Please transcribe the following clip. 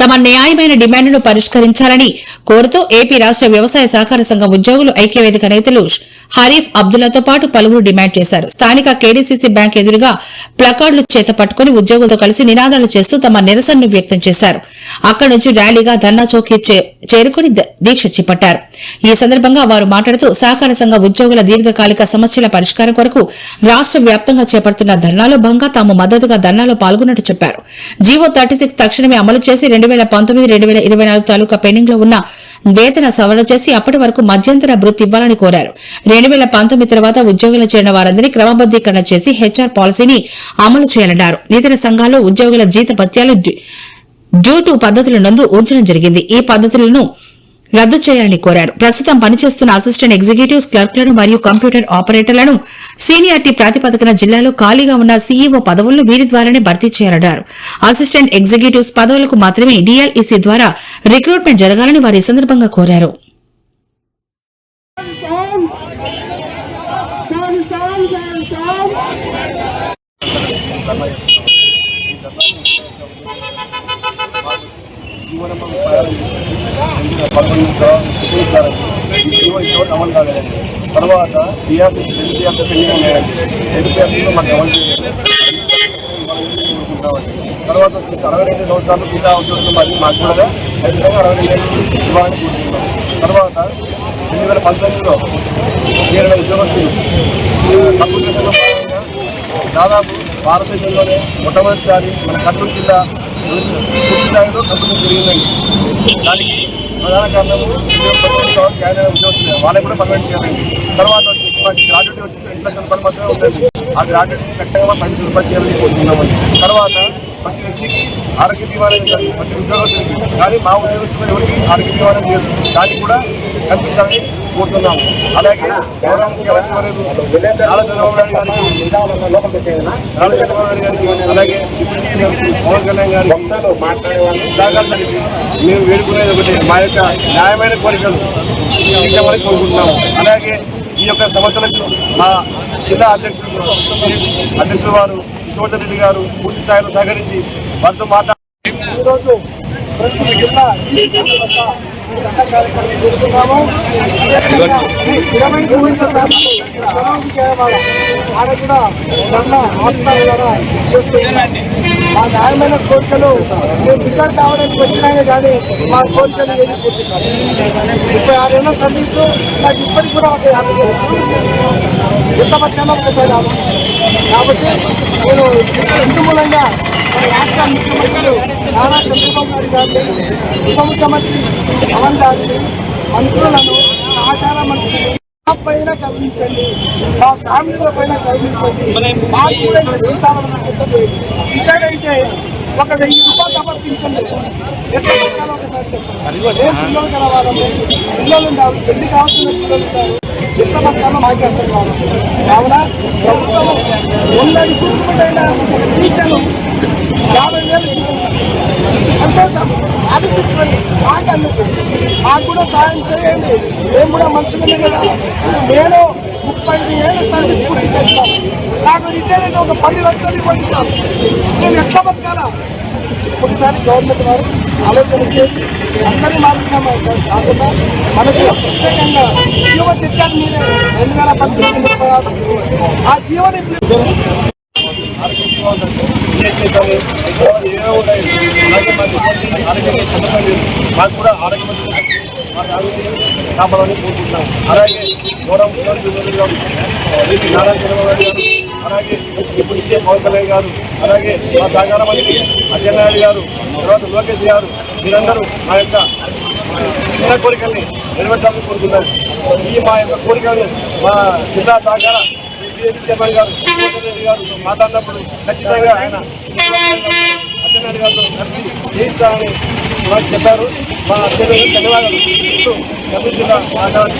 తమ న్యాయమైన డిమాండ్ను పరిష్కరించాలని కోరుతూ ఏపీ రాష్ట్ర వ్యవసాయ సహకార సంఘం ఉద్యోగులు ఐక్యవేదిక నేతలు హరీఫ్ అబ్దుల్లాతో పాటు పలువురు డిమాండ్ చేశారు. స్థానిక కేడీసీసీ బ్యాంక్ ఎదురుగా ప్లకార్డులు చేత పట్టుకుని ఉద్యోగులతో కలిసి నినాదాలు చేస్తూ తమ నిరసనను వ్యక్తం చేశారు. అక్కడి నుంచి ర్యాలీగా ధర్నా చౌకీ చే- చేరుకుని దీక్ష చేపట్టారు. ఈ సందర్భంగా వారు మాట్లాడుతూ సహకార సంఘ ఉద్యోగుల దీర్ఘకాలిక సమస్యల పరిష్కారం కొరకు రాష్ట్ర వ్యాప్తంగా చేపడుతున్న ధర్నాలో భాగంగా తాము మద్దతుగా ధర్నాలో పాల్గొన్నట్టు చెప్పారు. జీవో థర్టీ తక్షణమే అమలు చేసి రెండు వేల పంతొమ్మిది రెండు వేల ఇరవై నాలుగు తాలూకా పెండింగ్లో ఉన్న వేతన సవరణ చేసి అప్పటి వరకు మధ్యంతర భృతి ఇవ్వాలని కోరారు రెండు వేల పంతొమ్మిది తర్వాత ఉద్యోగులు చేరిన వారందరినీ క్రమబద్దీకరణ చేసి హెచ్ఆర్ పాలసీని అమలు చేయాలన్నారు ఇతర సంఘాల్లో ఉద్యోగుల జీత భత్యాలు డ్యూ- డ్యూ టు పద్ధతుల నందు ఉంచడం జరిగింది ఈ పద్ధతులను రద్దు చేయాలని కోరారు. ప్రస్తుతం పనిచేస్తున్న అసిస్టెంట్ ఎగ్జిక్యూటివ్ క్లర్క్లను మరియు కంప్యూటర్ ఆపరేటర్లను సీనియార్టీ ప్రాతిపదికన జిల్లాలో ఖాళీగా ఉన్న సీఈఓ పదవులను వీరి ద్వారానే భర్తీ చేయాలన్నారు. అసిస్టెంట్ ఎగ్జిక్యూటివ్స్ పదవులకు మాత్రమే డీఎల్ఈసీ ద్వారా రిక్రూట్మెంట్ జరగాలని వారు ఈ సందర్భంగా కోరారు. Sam, Sam, Sam, ఇంతవరకు అమలు కాలేదండి తర్వాత పిఆర్సీ రెండు పెండింగ్ ఉన్నాయండి రెండు మాకు అమలు తర్వాత అరవై రెండు సంవత్సరాలు పితా ఉద్యోగులు మరి మాకు కూడా ఖచ్చితంగా అరవై రెండు ఇవ్వాలని కోరుకుంటున్నాం తర్వాత రెండు వేల పంతొమ్మిదిలో చేరిన ఉద్యోగస్తులు భాగంగా దాదాపు భారతదేశంలోనే మొట్టమొదటిసారి మన కర్నూలు జిల్లా స్థాయిలో కంపెనీ జరిగిందండి దానికి ప్రధాన కారణము జాయిన్ అయిన ఉద్యోగస్తులే వాళ్ళకి కూడా పర్మనెంట్ చేయాలండి తర్వాత వచ్చి మాకు గ్రాడ్యుయేట్ వచ్చేసి ఇంట్లో లక్షల రూపాయలు మాత్రమే ఉందండి ఆ గ్రాడ్యుయేట్ ఖచ్చితంగా పది రూపాయలు చేయాలని కోరుతున్నామండి. తర్వాత ప్రతి వ్యక్తికి ఆరోగ్య బీమా అనేది కాదు, ప్రతి ఉద్యోగస్తులకి కానీ మా ఉద్యోగస్తులు ఎవరికి ఆరోగ్య బీమా అనేది లేదు. దాన్ని కూడా కల్పించాలని కోరుతున్నాము. అలాగే గౌరవ ముఖ్యమంత్రి వర్యులు నారా చంద్రబాబు నాయుడు గారికి నారా చంద్రబాబు నాయుడు గారికి అలాగే డిప్యూటీ పవన్ కళ్యాణ్ గారికి సహకరించడానికి మేము వేడుకునేది ఒకటి మా యొక్క న్యాయమైన కోరికలు తీర్చమని కోరుకుంటున్నాము. అలాగే ఈ యొక్క సమస్యలకు మా జిల్లా అధ్యక్షులు అధ్యక్షుల వారు కిషోర్ రెడ్డి గారు పూర్తి స్థాయిలో సహకరించి వారితో మాట్లాడి ఈరోజు ప్రతి జిల్లా కార్యక్రమం చేస్తున్నాము. ఇరవై ఆడ కూడా దండ ఆత్మ ద్వారా చేస్తున్నాం మా న్యాయమైన కోరికలు మేము కావడానికి వచ్చినాయే కానీ మా కోరికలు ఏది పూర్తి ముప్పై ఆరేళ్ళ సర్వీసు నాకు ఇప్పటికి కూడా ఒక యాభై వేలు. ఎంత పక్కన ఒకసారి కాబట్టి నేను ఇందు మూలంగా మన రాష్ట్ర ముఖ్యమంత్రులు నారా చంద్రబాబు నాయుడు గారిని ఉప ముఖ్యమంత్రి పవన్ గారిని మంత్రులను సహకార మంత్రి పైన కరుణించండి మా ఫ్యామిలీల పైన కరుణించండి మాకు కూడా ఇంత జీతాలను పెద్ద ఇక్కడైతే ఒక వెయ్యి రూపాయలు సమర్పించండి. ఎట్లా ఒకసారి చెప్పండి. ఏ పిల్లలు కలవాలము పిల్లలు ఉన్నారు పెళ్ళి కావాల్సిన పిల్లలు ఉంటారు ఎట్లా బతకాలో మాకే కావున ప్రభుత్వం ఉన్నది కుటుంబమైన టీచర్లు యాభై వేలు సంతోషం అనిపిస్తుంది మాకు అందుతుంది మాకు కూడా సాయం చేయండి మేము కూడా మనుషులమే కదా నేను ముప్పై ఐదు ఏళ్ళ సర్వీస్ పూర్తి చేస్తాను నాకు రిటైర్ అయితే ఒక పది లక్షలు ఇవ్వండి నేను ఎట్లా బతకాలా ఒకసారి గవర్నమెంట్ వారు ఆలోచన చేసి అందరి మాత్రమే కాకుండా మనకు ప్రత్యేకంగా జీవ తెచ్చారు మీరే. రెండు వేల పద్దెనిమిది ముప్పై ఆ జీవని మాకు కూడా ఆరోగ్యమంత్రి కాపాడాలని కోరుకుంటున్నాం అలాగే గౌరవ ముఖ్యమంత్రి గారు నారాయణ చంద్రబాబు నాయుడు గారు అలాగే ఇప్పుడు ఇచ్చే పవన్ కళ్యాణ్ గారు అలాగే మా సహకార మంత్రి అచ్చెన్నాయుడు గారు తర్వాత లోకేష్ గారు మీరందరూ మా యొక్క చిన్న కోరికల్ని నెరవేర్చాలని కోరుకుంటున్నాం ఈ మా యొక్క కోరికలను మా జిల్లా సహకార సిపిఐ చైర్మన్ గారు రెడ్డి గారు మాట్లాడినప్పుడు ఖచ్చితంగా ఆయన అచ్చెన్నాయుడు గారితో కలిసి చేయిస్తామని మాకు చెప్పారు. మా అత్యంత ధన్యవాదాలు. ఇప్పుడు కర్నూలు జిల్లా మాట్లాడి